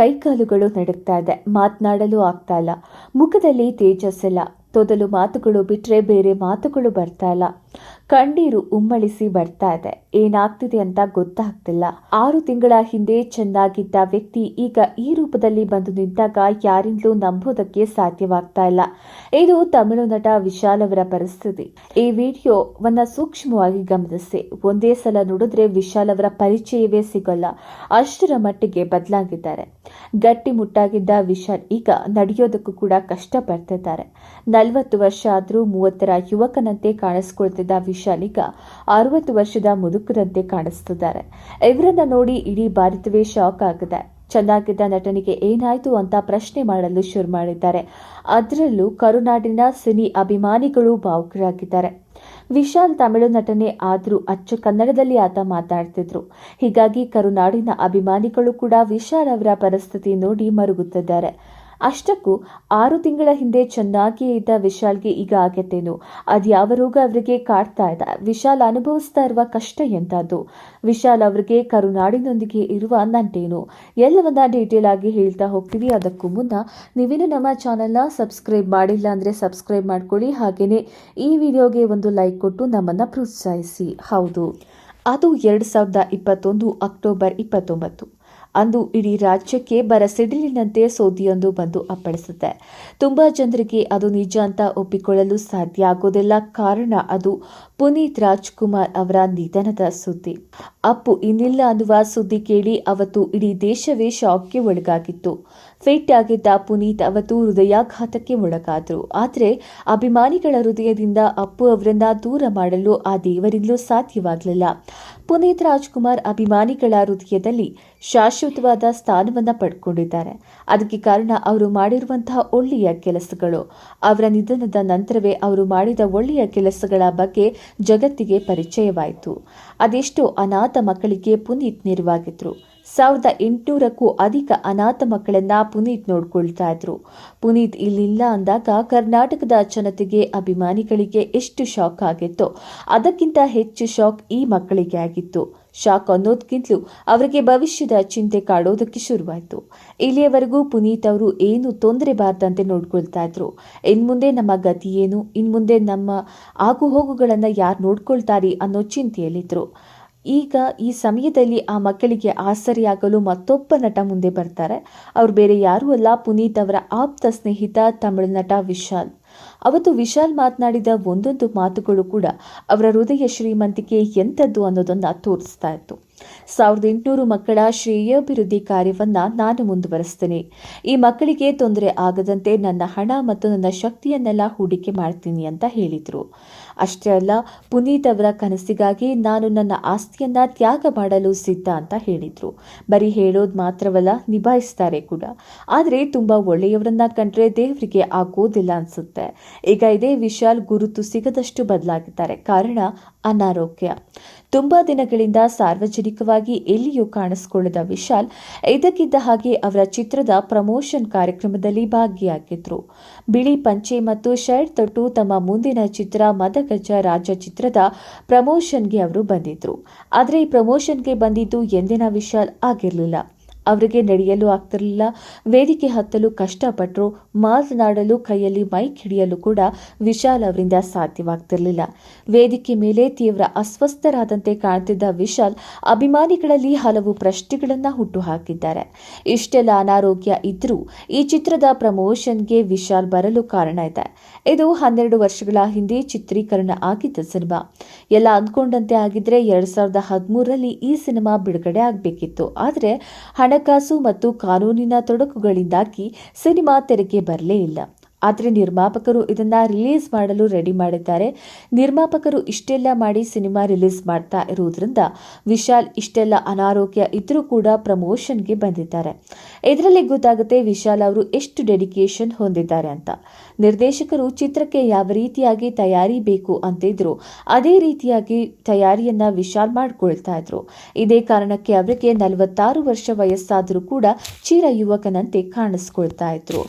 ಕೈಕಾಲುಗಳು ನಡುಗ್ತಾ ಇದೆ. ಮಾತನಾಡಲು ಆಗ್ತಾ ಇಲ್ಲ. ಮುಖದಲ್ಲಿ ತೇಜಸ್ಸಿಲ್ಲ ತೊದಲು ಮಾತುಗಳು ಬಿಟ್ಟರೆ ಬೇರೆ ಮಾತುಗಳು ಬರ್ತಾ ಇಲ್ಲ. ಕಣ್ಣೀರು ಉಮ್ಮಳಿಸಿ ಬರ್ತಾ ಇದೆ. ಏನಾಗ್ತಿದೆ ಅಂತ ಗೊತ್ತಾಗ್ತಿಲ್ಲ. ಆರು ತಿಂಗಳ ಹಿಂದೆ ಚೆನ್ನಾಗಿದ್ದ ವ್ಯಕ್ತಿ ಈಗ ಈ ರೂಪದಲ್ಲಿ ಬಂದು ನಿಂತಾಗ ಯಾರಿಂದಲೂ ನಂಬೋದಕ್ಕೆ ಸಾಧ್ಯವಾಗ್ತಾ ಇಲ್ಲ. ಇದು ತಮಿಳು ನಟ ವಿಶಾಲ್ ಅವರ ಪರಿಸ್ಥಿತಿ. ಈ ವಿಡಿಯೋವನ್ನ ಸೂಕ್ಷ್ಮವಾಗಿ ಗಮನಿಸಿ. ಒಂದೇ ಸಲ ನೋಡಿದ್ರೆ ವಿಶಾಲ್ ಅವರ ಪರಿಚಯವೇ ಸಿಗಲ್ಲ. ಅಷ್ಟರ ಮಟ್ಟಿಗೆ ಬದಲಾಗಿದ್ದಾರೆ. ಗಟ್ಟಿ ಮುಟ್ಟಾಗಿದ್ದ ವಿಶಾಲ್ ಈಗ ನಡೆಯೋದಕ್ಕೂ ಕೂಡ ಕಷ್ಟಪಡ್ತಿದ್ದಾರೆ. ನಲವತ್ತು ವರ್ಷ ಆದರೂ ಮೂವತ್ತರ ಯುವಕನಂತೆ ಕಾಣಿಸ್ಕೊಳ್ತಿದ್ದ ವಿಶಾಲ್ ಈಗ ಅರವತ್ತು ವರ್ಷದ ಮುದುಕರಂತೆ ಕಾಣಿಸ್ತಿದ್ದಾರೆ ಇವರನ್ನ ನೋಡಿ ಇಡೀ ಭಾರತವೇ ಶಾಕ್ ಆಗಿದೆ. ಚೆನ್ನಾಗಿದ್ದ ನಟನಿಗೆ ಏನಾಯ್ತು ಅಂತ ಪ್ರಶ್ನೆ ಮಾಡಲು ಶುರು ಮಾಡಿದ್ದಾರೆ. ಅದರಲ್ಲೂ ಕರುನಾಡಿನ ಸಿನಿ ಅಭಿಮಾನಿಗಳು ಭಾವುಕರಾಗಿದ್ದಾರೆ. ವಿಶಾಲ್ ತಮಿಳು ನಟನೆ ಆದರೂ ಅಚ್ಚ ಕನ್ನಡದಲ್ಲಿ ಆತ ಮಾತಾಡ್ತಿದ್ರು. ಹೀಗಾಗಿ ಕರುನಾಡಿನ ಅಭಿಮಾನಿಗಳು ಕೂಡ ವಿಶಾಲ್ ಅವರ ಪರಿಸ್ಥಿತಿ ನೋಡಿ ಮರುಗುತ್ತಿದ್ದಾರೆ. ಅಷ್ಟಕ್ಕೂ ಆರು ತಿಂಗಳ ಹಿಂದೆ ಚೆನ್ನಾಗಿಯೇ ಇದ್ದ ವಿಶಾಲ್ಗೆ ಈಗ ಆಗತ್ತೇನು ಅದು ಯಾವ ರೋಗ ಅವರಿಗೆ ಕಾಡ್ತಾ ಇದೆ ವಿಶಾಲ್ ಅನುಭವಿಸ್ತಾ ಇರುವ ಕಷ್ಟ ಎಂಥದ್ದು ವಿಶಾಲ್ ಅವರಿಗೆ ಕರುನಾಡಿನೊಂದಿಗೆ ಇರುವ ನಂಟೇನು? ಎಲ್ಲವನ್ನ ಡೀಟೇಲ್ ಆಗಿ ಹೇಳ್ತಾ ಹೋಗ್ತೀವಿ. ಅದಕ್ಕೂ ಮುನ್ನ ನೀವೇನು ನಮ್ಮ ಚಾನೆಲ್ನ ಸಬ್ಸ್ಕ್ರೈಬ್ ಮಾಡಿಲ್ಲ ಅಂದರೆ ಸಬ್ಸ್ಕ್ರೈಬ್ ಮಾಡ್ಕೊಳ್ಳಿ. ಹಾಗೆಯೇ ಈ ವಿಡಿಯೋಗೆ ಒಂದು ಲೈಕ್ ಕೊಟ್ಟು ನಮ್ಮನ್ನು ಪ್ರೋತ್ಸಾಹಿಸಿ. ಹೌದು. ಅದು ಎರಡು ಸಾವಿರದ ಇಪ್ಪತ್ತೊಂದು ಅಕ್ಟೋಬರ್ ಇಪ್ಪತ್ತೊಂಬತ್ತು. ಅಂದು ಇಡೀ ರಾಜ್ಯಕ್ಕೆ ಬರ ಸಿಡಿಲಿನಂತೆ ಸೋದಿಯೊಂದು ಬಂದು ಅಪ್ಪಳಿಸುತ್ತೆ. ತುಂಬಾ ಜನರಿಗೆ ಅದು ನಿಜ ಅಂತ ಒಪ್ಪಿಕೊಳ್ಳಲು ಸಾಧ್ಯ ಆಗೋದಿಲ್ಲ ಕಾರಣ ಅದು ಪುನೀತ್ ರಾಜ್ಕುಮಾರ್ ಅವರ ನಿಧನದ ಸುದ್ದಿ. ಅಪ್ಪು ಇನ್ನಿಲ್ಲ ಅನ್ನುವ ಸುದ್ದಿ ಕೇಳಿ ಅವತ್ತು ಇಡೀ ದೇಶವೇ ಶಾಕ್ಗೆ ಒಳಗಾಗಿತ್ತು. ಫಿಟ್ ಆಗಿದ್ದ ಪುನೀತ್ ಅವತ್ತು ಹೃದಯಾಘಾತಕ್ಕೆ ಒಳಗಾದರು. ಆದರೆ ಅಭಿಮಾನಿಗಳ ಹೃದಯದಿಂದ ಅಪ್ಪು ಅವರನ್ನ ದೂರ ಮಾಡಲು ಆ ದೇವರಿಂದಲೂ ಸಾಧ್ಯವಾಗಲಿಲ್ಲ. ಪುನೀತ್ ರಾಜ್ಕುಮಾರ್ ಅಭಿಮಾನಿಗಳ ಹೃದಯದಲ್ಲಿ ಶಾಶ್ವತವಾದ ಸ್ಥಾನವನ್ನು ಪಡ್ಕೊಂಡಿದ್ದಾರೆ. ಅದಕ್ಕೆ ಕಾರಣ ಅವರು ಮಾಡಿರುವಂತಹ ಒಳ್ಳೆಯ ಕೆಲಸಗಳು. ಅವರ ನಿಧನದ ನಂತರವೇ ಅವರು ಮಾಡಿದ ಒಳ್ಳೆಯ ಕೆಲಸಗಳ ಬಗ್ಗೆ ಜಗತ್ತಿಗೆ ಪರಿಚಯವಾಯಿತು. ಅದೆಷ್ಟೋ ಅನಾಥ ಮಕ್ಕಳಿಗೆ ಪುನೀತ್ ನೆರವಾಗಿದ್ರು. ಸಾವಿರದ ಎಂಟುನೂರಕ್ಕೂ ಅಧಿಕ ಅನಾಥ ಮಕ್ಕಳನ್ನ ಪುನೀತ್ ನೋಡ್ಕೊಳ್ತಾ ಇದ್ರು. ಪುನೀತ್ ಇಲ್ಲಿಲ್ಲ ಅಂದಾಗ ಕರ್ನಾಟಕದ ಜನತೆಗೆ, ಅಭಿಮಾನಿಗಳಿಗೆ ಎಷ್ಟು ಶಾಕ್ ಆಗಿತ್ತೋ, ಅದಕ್ಕಿಂತ ಹೆಚ್ಚು ಶಾಕ್ ಈ ಮಕ್ಕಳಿಗೆ ಆಗಿತ್ತು. ಶಾಕ್ ಅನ್ನೋದಕ್ಕಿಂತಲೂ ಅವರಿಗೆ ಭವಿಷ್ಯದ ಚಿಂತೆ ಕಾಡೋದಕ್ಕೆ ಶುರುವಾಯಿತು. ಇಲ್ಲಿಯವರೆಗೂ ಪುನೀತ್ ಅವರು ಏನು ತೊಂದರೆ ಬಾರದಂತೆ ನೋಡ್ಕೊಳ್ತಾ ಇದ್ರು. ಇನ್ಮುಂದೆ ನಮ್ಮ ಗತಿ ಏನು, ಇನ್ಮುಂದೆ ನಮ್ಮ ಆಗು ಹೋಗುಗಳನ್ನು ಯಾರು ನೋಡ್ಕೊಳ್ತಾರೆ ಅನ್ನೋ ಚಿಂತೆಯಲ್ಲಿದ್ದರು ಈಗ ಈ ಸಮಯದಲ್ಲಿ ಆ ಮಕ್ಕಳಿಗೆ ಆಸರಿಯಾಗಲು ಮತ್ತೊಬ್ಬ ನಟ ಮುಂದೆ ಬರ್ತಾರೆ. ಅವ್ರು ಬೇರೆ ಯಾರೂ ಅಲ್ಲ, ಪುನೀತ್ ಅವರ ಆಪ್ತ ಸ್ನೇಹಿತ ತಮಿಳು ನಟ ವಿಶಾಲ್. ಅವತ್ತು ವಿಶಾಲ್ ಮಾತನಾಡಿದ ಒಂದೊಂದು ಮಾತುಗಳು ಕೂಡ ಅವರ ಹೃದಯ ಶ್ರೀಮಂತಿಕೆ ಎಂಥದ್ದು ಅನ್ನೋದನ್ನು ತೋರಿಸ್ತಾ ಇತ್ತು. ಸಾವಿರದ ಎಂಟುನೂರು ಮಕ್ಕಳ ಶ್ರೇಯಾಭಿವೃದ್ಧಿ ಕಾರ್ಯವನ್ನ ನಾನು ಮುಂದುವರೆಸ್ತೇನೆ. ಈ ಮಕ್ಕಳಿಗೆ ತೊಂದರೆ ಆಗದಂತೆ ನನ್ನ ಹಣ ಮತ್ತು ನನ್ನ ಶಕ್ತಿಯನ್ನೆಲ್ಲ ಹೂಡಿಕೆ ಮಾಡ್ತೀನಿ ಅಂತ ಹೇಳಿದರು. ಅಷ್ಟೇ ಅಲ್ಲ, ಪುನೀತ್ ಅವರ ಕನಸಿಗಾಗಿ ನಾನು ನನ್ನ ಆಸ್ತಿಯನ್ನ ತ್ಯಾಗ ಮಾಡಲು ಸಿದ್ಧ ಅಂತ ಹೇಳಿದ್ರು. ಬರೀ ಹೇಳೋದು ಮಾತ್ರವಲ್ಲ, ನಿಭಾಯಿಸ್ತಾರೆ ಕೂಡ. ಆದರೆ ತುಂಬ ಒಳ್ಳೆಯವರನ್ನ ಕಂಡ್ರೆ ದೇವರಿಗೆ ಆಗೋದಿಲ್ಲ ಅನ್ಸುತ್ತೆ. ಈಗ ಇದೇ ವಿಶಾಲ್ ಗುರುತು ಸಿಗದಷ್ಟು ಬದಲಾಗಿದ್ದಾರೆ. ಕಾರಣ ಅನಾರೋಗ್ಯ. ತುಂಬಾ ದಿನಗಳಿಂದ ಸಾರ್ವಜನಿಕವಾಗಿ ಎಲ್ಲಿಯೂ ಕಾಣಿಸಿಕೊಳ್ಳದ ವಿಶಾಲ್ ಇದಕ್ಕಿದ್ದ ಹಾಗೆ ಅವರ ಚಿತ್ರದ ಪ್ರಮೋಷನ್ ಕಾರ್ಯಕ್ರಮದಲ್ಲಿ ಭಾಗಿಯಾಗಿದ್ರು. ಬಿಳಿ ಪಂಚೆ ಮತ್ತು ಶರ್ಟ್ ತೊಟ್ಟು ತಮ್ಮ ಮುಂದಿನ ಚಿತ್ರ ಮದಗಜ ರಾಜ ಚಿತ್ರದ ಪ್ರಮೋಷನ್ಗೆ ಅವರು ಬಂದಿದ್ರು. ಆದರೆ ಈ ಪ್ರಮೋಷನ್ಗೆ ಬಂದಿದ್ದು ಎಂದಿನ ವಿಶಾಲ್ ಆಗಿರಲಿಲ್ಲ. ಅವರಿಗೆ ನಡೆಯಲು ಆಗ್ತಿರಲಿಲ್ಲ. ವೇದಿಕೆ ಹತ್ತಲು ಕಷ್ಟಪಟ್ಟರು ಮಾತನಾಡಲು ಕೈಯಲ್ಲಿ ಮೈಕ್ ಹಿಡಿಯಲು ಕೂಡ ವಿಶಾಲ್ ಅವರಿಂದ ಸಾಧ್ಯವಾಗ್ತಿರಲಿಲ್ಲ. ವೇದಿಕೆ ಮೇಲೆ ತೀವ್ರ ಅಸ್ವಸ್ಥರಾದಂತೆ ಕಾಣ್ತಿದ್ದ ವಿಶಾಲ್ ಅಭಿಮಾನಿಗಳಲ್ಲಿ ಹಲವು ಪ್ರಶ್ನೆಗಳನ್ನು ಹುಟ್ಟುಹಾಕಿದ್ದಾರೆ. ಇಷ್ಟೆಲ್ಲ ಅನಾರೋಗ್ಯ ಇದ್ರೂ ಈ ಚಿತ್ರದ ಪ್ರಮೋಷನ್ಗೆ ವಿಶಾಲ್ ಬರಲು ಕಾರಣ ಇದೆ. ಇದು ಹನ್ನೆರಡು ವರ್ಷಗಳ ಹಿಂದೆ ಚಿತ್ರೀಕರಣ ಆಗಿದ್ದ ಸಿನಿಮಾ. ಎಲ್ಲ ಅಂದ್ಕೊಂಡಂತೆ ಆಗಿದ್ರೆ ಎರಡ್ ಸಾವಿರದ ಹದಿಮೂರರಲ್ಲಿ ಈ ಸಿನಿಮಾ ಬಿಡುಗಡೆ ಆಗಬೇಕಿತ್ತು. ಆದರೆ ಹಣಕಾಸು ಮತ್ತು ಕಾನೂನಿನ ತೊಡಕುಗಳಿಂದಾಗಿ ಸಿನಿಮಾ ತೆರೆಗೆ ಬರಲೇ ಇಲ್ಲ. ಆದರೆ ನಿರ್ಮಾಪಕರು ಇದನ್ನ ರಿಲೀಸ್ ಮಾಡಲು ರೆಡಿ ಮಾಡಿದ್ದಾರೆ. ನಿರ್ಮಾಪಕರು ಇಷ್ಟೆಲ್ಲ ಮಾಡಿ ಸಿನಿಮಾ ರಿಲೀಸ್ ಮಾಡ್ತಾ ಇರುವುದರಿಂದ ವಿಶಾಲ್ ಇಷ್ಟೆಲ್ಲ ಅನಾರೋಗ್ಯ ಇದ್ದರೂ ಕೂಡ ಪ್ರಮೋಷನ್ಗೆ ಬಂದಿದ್ದಾರೆ. ಇದರಲ್ಲಿ ಗೊತ್ತಾಗುತ್ತೆ ವಿಶಾಲ್ ಅವರು ಎಷ್ಟು ಡೆಡಿಕೇಶನ್ ಹೊಂದಿದ್ದಾರೆ ಅಂತ. ನಿರ್ದೇಶಕರು ಚಿತ್ರಕ್ಕೆ ಯಾವ ರೀತಿಯಾಗಿ ತಯಾರಿ ಬೇಕು ಅಂತಿದ್ರು, ಅದೇ ರೀತಿಯಾಗಿ ತಯಾರಿಯನ್ನ ವಿಶಾಲ್ ಮಾಡಿಕೊಳ್ತಾ ಇದ್ರು. ಇದೇ ಕಾರಣಕ್ಕೆ ಅವರಿಗೆ ನಲವತ್ತಾರು ವರ್ಷ ವಯಸ್ಸಾದರೂ ಕೂಡ ಚಿರ ಯುವಕನಂತೆ ಕಾಣಿಸ್ಕೊಳ್ತಾ ಇದ್ರು.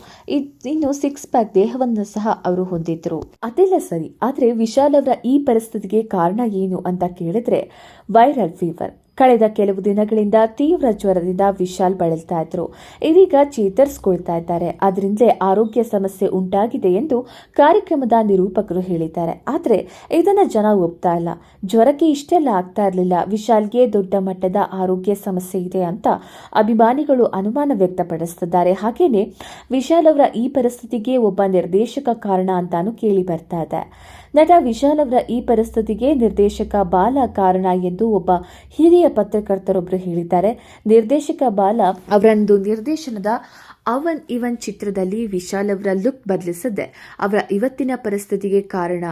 ಇನ್ನು ಸಿಕ್ಸ್ ಪ್ಯಾಕ್ ದೇಹವನ್ನು ಸಹ ಅವರು ಹೊಂದಿದ್ರು. ಅದೆಲ್ಲ ಸರಿ, ಆದ್ರೆ ವಿಶಾಲ್ ಅವರ ಈ ಪರಿಸ್ಥಿತಿಗೆ ಕಾರಣ ಏನು ಅಂತ ಕೇಳಿದ್ರೆ ವೈರಲ್ ಫೀವರ್ ಕಳೆದ ಕೆಲವು ದಿನಗಳಿಂದ ತೀವ್ರ ಜ್ವರದಿಂದ ವಿಶಾಲ್ ಬಳಲ್ತಾ ಇದ್ರು. ಇದೀಗ ಚೇತರಿಸಿಕೊಳ್ತಾ ಇದ್ದಾರೆ. ಅದರಿಂದಲೇ ಆರೋಗ್ಯ ಸಮಸ್ಯೆ ಉಂಟಾಗಿದೆ ಎಂದು ಕಾರ್ಯಕ್ರಮದ ನಿರೂಪಕರು ಹೇಳಿದ್ದಾರೆ. ಆದರೆ ಇದನ್ನು ಜನ ಒಪ್ತಾ ಇಲ್ಲ. ಜ್ವರಕ್ಕೆ ಇಷ್ಟೆಲ್ಲ ಆಗ್ತಾ ಇರಲಿಲ್ಲ. ವಿಶಾಲ್ಗೆ ದೊಡ್ಡ ಮಟ್ಟದ ಆರೋಗ್ಯ ಸಮಸ್ಯೆ ಇದೆ ಅಂತ ಅಭಿಮಾನಿಗಳು ಅನುಮಾನ ವ್ಯಕ್ತಪಡಿಸುತ್ತಿದ್ದಾರೆ ಹಾಗೇನೆ ವಿಶಾಲ್ ಅವರ ಈ ಪರಿಸ್ಥಿತಿಗೆ ಒಬ್ಬ ನಿರ್ದೇಶಕ ಕಾರಣ ಅಂತಾನು ಕೇಳಿ ಬರ್ತಾ ಇದೆ. ನಟ ವಿಶಾಲ್ ಅವರ ಈ ಪರಿಸ್ಥಿತಿಗೆ ನಿರ್ದೇಶಕ ಬಾಲ ಕಾರಣ ಎಂದು ಒಬ್ಬ ಹಿರಿಯ ಪತ್ರಕರ್ತರೊಬ್ಬರು ಹೇಳಿದ್ದಾರೆ. ನಿರ್ದೇಶಕ ಬಾಲ ಅವರೊಂದು ನಿರ್ದೇಶನದ ಅವನ್ ಇವನ್ ಚಿತ್ರದಲ್ಲಿ ವಿಶಾಲ್ ಅವರ ಲುಕ್ ಬದಲಿಸದೆ ಅವರ ಇವತ್ತಿನ ಪರಿಸ್ಥಿತಿಗೆ ಕಾರಣ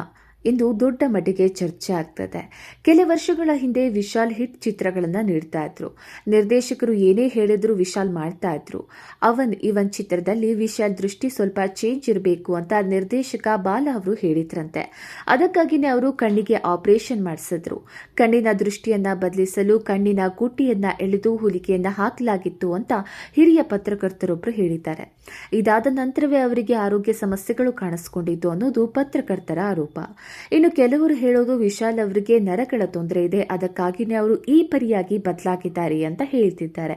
ಎಂದು ದೊಡ್ಡ ಮಟ್ಟಿಗೆ ಚರ್ಚೆ ಆಗ್ತದೆ. ಕೆಲ ವರ್ಷಗಳ ಹಿಂದೆ ವಿಶಾಲ್ ಹಿಟ್ ಚಿತ್ರಗಳನ್ನು ನೀಡ್ತಾ ಇದ್ರು. ನಿರ್ದೇಶಕರು ಏನೇ ಹೇಳಿದ್ರು ವಿಶಾಲ್ ಮಾಡ್ತಾ ಇದ್ರು. ಅವನ್ ಇವನ್ ಚಿತ್ರದಲ್ಲಿ ವಿಶಾಲ್ ದೃಷ್ಟಿ ಸ್ವಲ್ಪ ಚೇಂಜ್ ಇರಬೇಕು ಅಂತ ನಿರ್ದೇಶಕ ಬಾಲ ಅವರು ಹೇಳಿದ್ರಂತೆ. ಅದಕ್ಕಾಗಿನೇ ಅವರು ಕಣ್ಣಿಗೆ ಆಪರೇಷನ್ ಮಾಡಿಸಿದ್ರು. ಕಣ್ಣಿನ ದೃಷ್ಟಿಯನ್ನ ಬದಲಿಸಲು ಕಣ್ಣಿನ ಗುಟ್ಟಿಯನ್ನ ಎಳೆದು ಹುಲಿಕೆಯನ್ನ ಹಾಕಲಾಗಿತ್ತು ಅಂತ ಹಿರಿಯ ಪತ್ರಕರ್ತರೊಬ್ಬರು ಹೇಳಿದ್ದಾರೆ. ಇದಾದ ನಂತರವೇ ಅವರಿಗೆ ಆರೋಗ್ಯ ಸಮಸ್ಯೆಗಳು ಕಾಣಿಸಿಕೊಂಡಿದ್ದು ಅನ್ನೋದು ಪತ್ರಕರ್ತರ ಆರೋಪ. ಇನ್ನು ಕೆಲವರು ಹೇಳೋದು ವಿಶಾಲ್ ಅವರಿಗೆ ನರಗಳ ತೊಂದರೆ ಇದೆ. ಅದಕ್ಕಾಗಿನೇ ಅವರು ಈ ಪರಿಯಾಗಿ ಬದಲಾಗಿದ್ದಾರೆ ಅಂತ ಹೇಳ್ತಿದ್ದಾರೆ.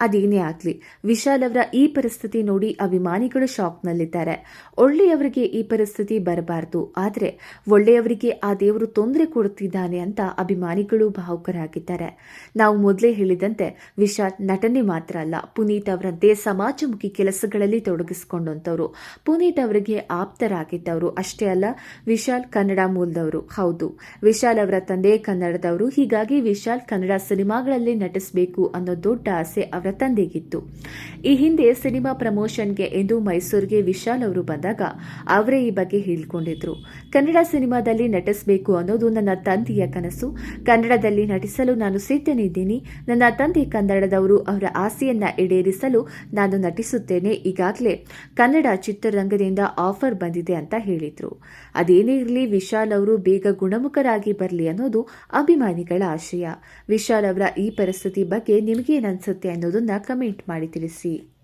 ಅದೇನೇ ಆಗ್ಲಿ, ವಿಶಾಲ್ ಅವರ ಈ ಪರಿಸ್ಥಿತಿ ನೋಡಿ ಅಭಿಮಾನಿಗಳು ಶಾಕ್ನಲ್ಲಿದ್ದಾರೆ. ಒಳ್ಳೆಯವರಿಗೆ ಈ ಪರಿಸ್ಥಿತಿ ಬರಬಾರದು. ಆದರೆ ಒಳ್ಳೆಯವರಿಗೆ ಆ ದೇವರು ತೊಂದರೆ ಕೊಡುತ್ತಿದ್ದಾನೆ ಅಂತ ಅಭಿಮಾನಿಗಳು ಭಾವುಕರಾಗಿದ್ದಾರೆ. ನಾವು ಮೊದಲೇ ಹೇಳಿದಂತೆ ವಿಶಾಲ್ ನಟನೆ ಮಾತ್ರ ಅಲ್ಲ, ಪುನೀತ್ ಅವರಂತೆ ಸಮಾಜಮುಖಿ ಕೆಲಸಗಳಲ್ಲಿ ತೊಡಗಿಸಿಕೊಂಡಂತವರು ಪುನೀತ್ ಅವರಿಗೆ ಆಪ್ತರಾಗಿದ್ದವರು ಅಷ್ಟೇ ಅಲ್ಲ, ವಿಶಾಲ್ ಕನ್ನಡ ಮೂಲದವರು. ಹೌದು, ವಿಶಾಲ್ ಅವರ ತಂದೆ ಕನ್ನಡದವರು. ಹೀಗಾಗಿ ವಿಶಾಲ್ ಕನ್ನಡ ಸಿನಿಮಾಗಳಲ್ಲಿ ನಟಿಸಬೇಕು ಅನ್ನೋ ದೊಡ್ಡ ಆಸೆ ಅವರ ತಂದೆಗಿತ್ತು. ಈ ಹಿಂದೆ ಸಿನಿಮಾ ಪ್ರಮೋಷನ್ಗೆ ಎಂದು ಮೈಸೂರಿಗೆ ವಿಶಾಲ್ ಅವರು ಬಂದಾಗ ಅವರೇ ಈ ಬಗ್ಗೆ ಹೇಳಿಕೊಂಡಿದ್ರು. ಕನ್ನಡ ಸಿನಿಮಾದಲ್ಲಿ ನಟಿಸಬೇಕು ಅನ್ನೋದು ನನ್ನ ತಂದೆಯ ಕನಸು. ಕನ್ನಡದಲ್ಲಿ ನಟಿಸಲು ನಾನು ಸಿದ್ಧನಿದ್ದೀನಿ. ನನ್ನ ತಂದೆ ಕನ್ನಡದವರು ಅವರ ಆಸೆಯನ್ನ ಈಡೇರಿಸಲು ನಾನು ನಟಿಸುತ್ತೇನೆ. ಈಗಾಗಲೇ ಕನ್ನಡ ಚಿತ್ರರಂಗದಿಂದ ಆಫರ್ ಬಂದಿದೆ ಅಂತ ಹೇಳಿದ್ರು. ಅದೇನೇ ಇರಲಿ ವಿಶಾಲ್ ಅವರು ಬೇಗ ಗುಣಮುಖರಾಗಿ ಬರಲಿ ಅನ್ನೋದು ಅಭಿಮಾನಿಗಳ ಆಶಯ. ವಿಶಾಲ್ ಅವರ ಈ ಪರಿಸ್ಥಿತಿ ಬಗ್ಗೆ ನಿಮಗೇನನ್ಸುತ್ತೆ ಅನ್ನೋದನ್ನ ಕಮೆಂಟ್ ಮಾಡಿ ತಿಳಿಸಿ.